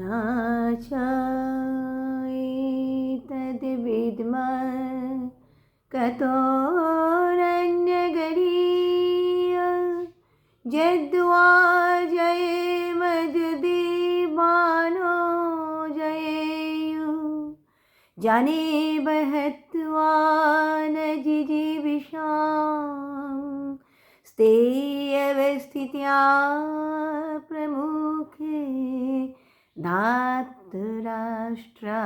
नाचायेतद्विद्म कतोरन्यगरीय। यद्वा जयेमद्दीवानो जयेयु। जाने बहत्वा न जिजीविषाम्। स्तेयवस्थित्या प्रमुखे ধাতরাষ্ট্রা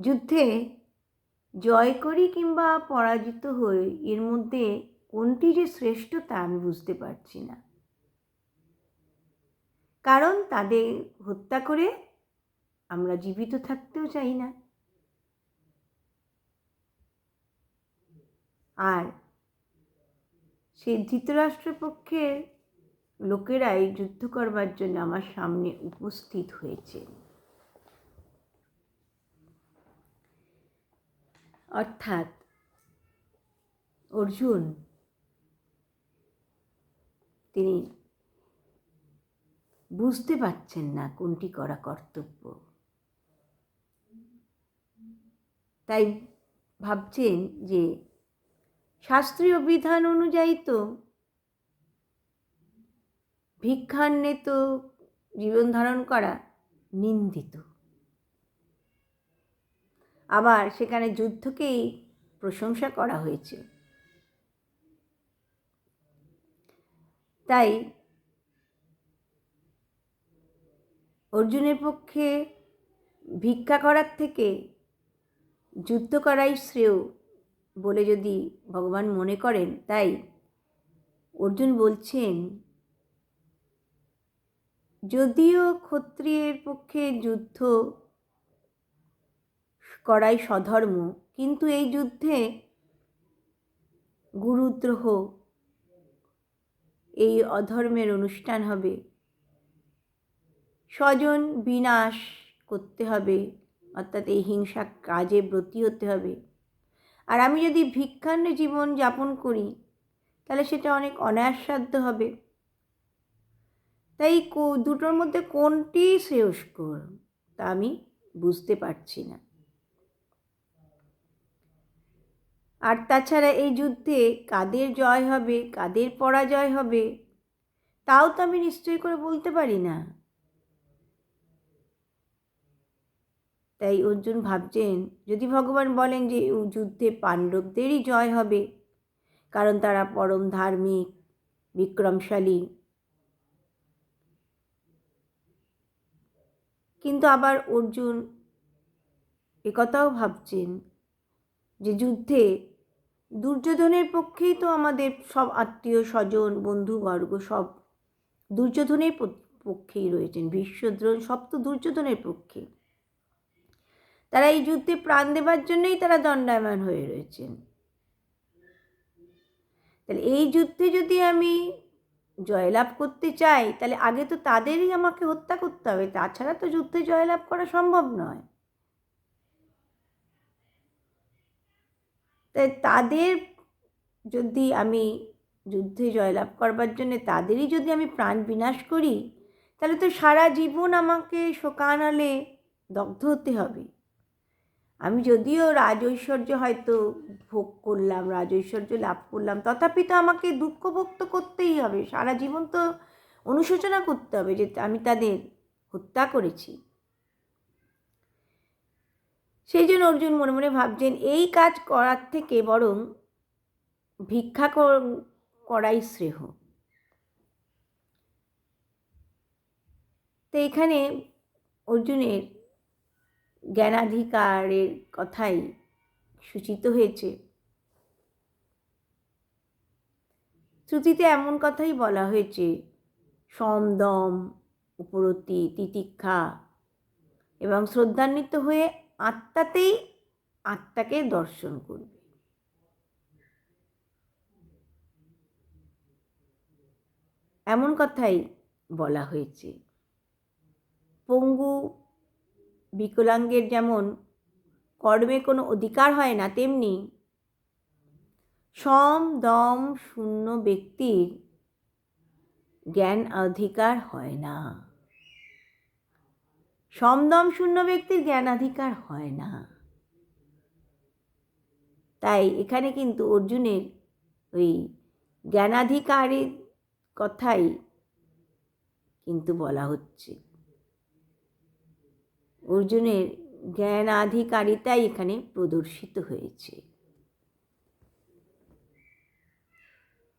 যুদ্ধে জয় করি কিংবা পরাজিত হই এর মধ্যে কোনটি যে শ্রেষ্ঠ তা আমি বুঝতে পারছি না। কারণ তাদের হত্যা করে আমরা জীবিত থাকতেও চাই না। আর সেই ধৃতরাষ্ট্রের পক্ষের লোকেরাই যুদ্ধ করবার জন্য আমার সামনে উপস্থিত হয়েছে। অর্থাৎ অর্জুন, তিনি বুঝতে পারছেন না কোনটি করা কর্তব্য। তাই ভাবছেন যে শাস্ত্রীয় বিধান অনুযায়ী তো ভিক্ষান্নে তো জীবন ধারণ করা নিন্দিত। আবার সেখানে যুদ্ধকেই প্রশংসা করা হয়েছে। তাই অর্জুনের পক্ষে ভিক্ষা করার থেকে যুদ্ধ করাই শ্রেয় বলে যদি ভগবান মনে করেন, তাই অর্জুন বলছেন যদিও ক্ষত্রিয়ের পক্ষে যুদ্ধ করাই স্বধর্ম, কিন্তু এই যুদ্ধে গুরুদ্রোহ এই অধর্মের অনুষ্ঠান হবে। স্বজন বিনাশ করতে হবে, অর্থাৎ এই হিংসা কাজে ব্রতী হতে হবে। আর আমি যদি ভিক্ষান্ন জীবন যাপন করি, তাহলে সেটা অনেক অনায়াসাধ্য হবে। তাই দুটোর মধ্যে কোনটি শ্রেয়স্কর তা আমি বুঝতে পারছি না। আর তাছাড়া এই যুদ্ধে কাদের জয় হবে, কাদের পরাজয় হবে, তাও তো আমি নিশ্চয় করে বলতে পারি না। তাই অর্জুন ভাবছেন, যদি ভগবান বলেন যে যুদ্ধে পাণ্ডবদেরই জয় হবে, কারণ তারা পরম ধার্মিক, বিক্রমশালী কিন্তু আবার অর্জুন একথাও ভাবছেন যে যুদ্ধে দুর্যোধনের পক্ষেই তো আমাদের সব আত্মীয় স্বজন, বন্ধুবর্গ সব দুর্যোধনের পক্ষেই রয়েছেন বিশ্বদ্রোণ সব তো দুর্যোধনের পক্ষে। তারা এই যুদ্ধে প্রাণ দেবার জন্যই তারা দণ্ডায়মান হয়ে রয়েছেন। তাহলে এই যুদ্ধে যদি আমি জয়লাভ করতে চাই তাহলে আগে তো তাদেরই আমাকে হত্যা করতে হবে, তাছাড়া তো যুদ্ধে জয়লাভ করা সম্ভব নয়। তাই তাদের যদি আমি যুদ্ধে জয়লাভ করবার জন্য তাদেরই যদি আমি প্রাণ বিনাশ করি, তাহলে তো সারা জীবন আমাকে শোকানালে দগ্ধ হতে হবে। আমি যদিও রাজৈশ্বর্য হয়তো ভোগ করলাম রাজৈশ্বর্য লাভ করলাম, তথাপি তো আমাকে দুঃখ ভোগ তো করতেই হবে। সারা জীবন তো অনুশোচনা করতে হবে যে আমি তাদের হত্যা করেছি। সেই জন্য অর্জুন মনে মনে ভাবছেন, এই কাজ করার থেকে বরং ভিক্ষা করাই শ্রেহ তো এখানে অর্জুনের জ্ঞানাধিকারের কথাই সূচিত হয়েছে। শ্রুতিতে এমন কথাই বলা হয়েছে সমদম উপরতি, তিতিক্ষা এবং শ্রদ্ধান্বিত হয়ে আত্মাতেই আত্মাকে দর্শন করবে। এমন কথাই বলা হয়েছে। পঙ্গু বিকলাঙ্গের যেমন কর্মে কোনো অধিকার হয় না, তেমনি সম দম শূন্য ব্যক্তির জ্ঞান অধিকার হয় না। সমদম শূন্য ব্যক্তির জ্ঞানাধিকার হয় না। তাই এখানে কিন্তু অর্জুনের ওই জ্ঞানাধিকারের কথাই কিন্তু বলা হচ্ছে। অর্জুনের জ্ঞানাধিকারিতাই এখানে প্রদর্শিত হয়েছে।